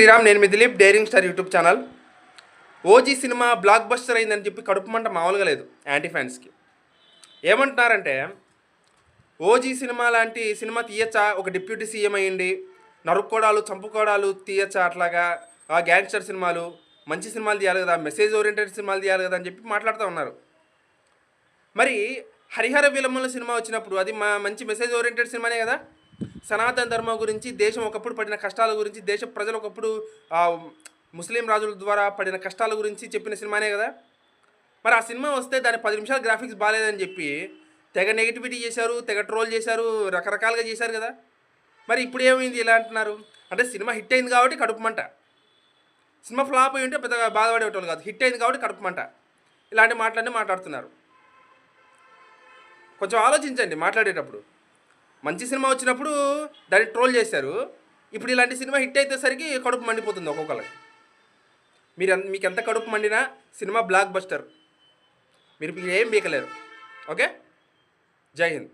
శ్రీరామ్ నేను మీ Dilip daring star YouTube channel. OG cinema blockbuster అయిందని చెప్పి కడుపు మంట మామూలుగా లేదు యాంటీ ఫ్యాన్స్కి. ఏమంటున్నారంటే ఓజీ సినిమా లాంటి సినిమా తీయచ్చా? ఒక డిప్యూటీ సీఎం అయ్యింది నరుక్కోడాలు చంపుకోడాలు తీయచ్చా అట్లాగా? ఆ గ్యాంగ్స్టర్ సినిమాలు మంచి సినిమాలు తీయాలి కదా మెసేజ్ ఓరియంటెడ్ సినిమాలు తీయాలి కదా అని చెప్పి మాట్లాడుతూ ఉన్నారు. మరి హరిహర విలమల సినిమా వచ్చినప్పుడు అది మా మంచి మెసేజ్ ఓరియంటెడ్ సినిమానే కదా? సనాతన ధర్మం గురించి దేశం ఒకప్పుడు పడిన కష్టాల గురించి దేశ ప్రజలు ఒకప్పుడు ముస్లిం రాజుల ద్వారా పడిన కష్టాల గురించి చెప్పిన సినిమానే కదా. మరి ఆ సినిమా వస్తే దాని పది నిమిషాల గ్రాఫిక్స్ బాగాలేదని చెప్పి తెగ నెగిటివిటీ చేశారు తెగ ట్రోల్ చేశారు రకరకాలుగా చేశారు కదా. మరి ఇప్పుడు ఏమైంది ఇలా అంటున్నారు? అంటే సినిమా హిట్ అయింది కాబట్టి కడుపుమంట సినిమా ఫ్లాప్ అయి ఉంటే పెద్దగా బాధపడేటోళ్ళు కాదు. హిట్ అయింది కాబట్టి కడుపుమంట ఇలాంటి మాటలన్నీ మాట్లాడుతున్నారు. కొంచెం ఆలోచించండి మాట్లాడేటప్పుడు. మంచి సినిమా వచ్చినప్పుడు దాన్ని ట్రోల్ చేశారు. ఇప్పుడు ఇలాంటి సినిమా హిట్ అయితేసరికి కడుపు మండిపోతుంది ఒక్కొక్కరికి మీరు మీకు ఎంత కడుపు మండినా సినిమా బ్లాక్ బస్టర్ మీరు ఏం బీకలేరు. ఓకే? జై హింద్.